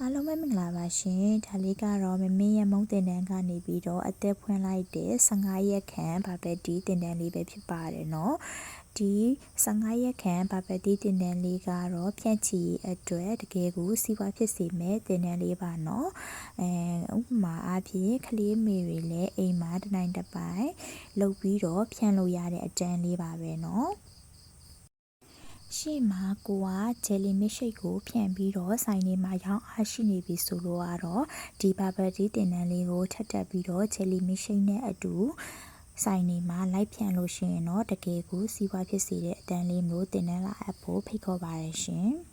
အားလုံးပဲမင်္ဂလာပါရှင်ဒါလေးကတော့မမင်းရဲ့မုံတင်တန်းကနေပြီးတော့အသက်ဖွင့်လိုက်တဲ့15ရက်ခန့်ဘာပဲဒီတင်တန်းလေးပဲဖြစ်ပါတယ်เนาะဒီ15ရက်ခန့်ဘာပဲဒီတင်တန်းလေးကတော့ဖြန့်ချီအတွက်တကယ်ကိုစီးပွားဖြစ်စေမဲ့တင်တန်းလေးပါเนาะအဲဥပမာအားဖြင့်ကလေးမေတွေလည်းအိမ်မှာတစ်နိုင်တစ်ပိုင်လုပ်ပြီးတော့ဖြန့်လို့ရတဲ့အတန်းလေးပါပဲเนาะ ရှေ့မှာကိုကဂျယ်လီမစ်ရှိတ်ကိုဖြန့်ပြီးတော့ဆိုင်နေမှာရောင်းအားရှိနေပြီဆိုလို့ကတော့ဒီဘာဘာဒီတင်တန်းလေးကိုထပ်တက်ပြီးတော့ဂျယ်လီမစ်ရှိတ်နဲ့အတူဆိုင်နေမှာလိုက်ဖြန့်လို့ရှိရင်တော့တကယ်ကိုစီးပွားဖြစ်စေတဲ့အတန်းလေးမျိုးတင်တန်းလာအပ်ဖို့ဖိတ်ခေါ်ပါရရှင်။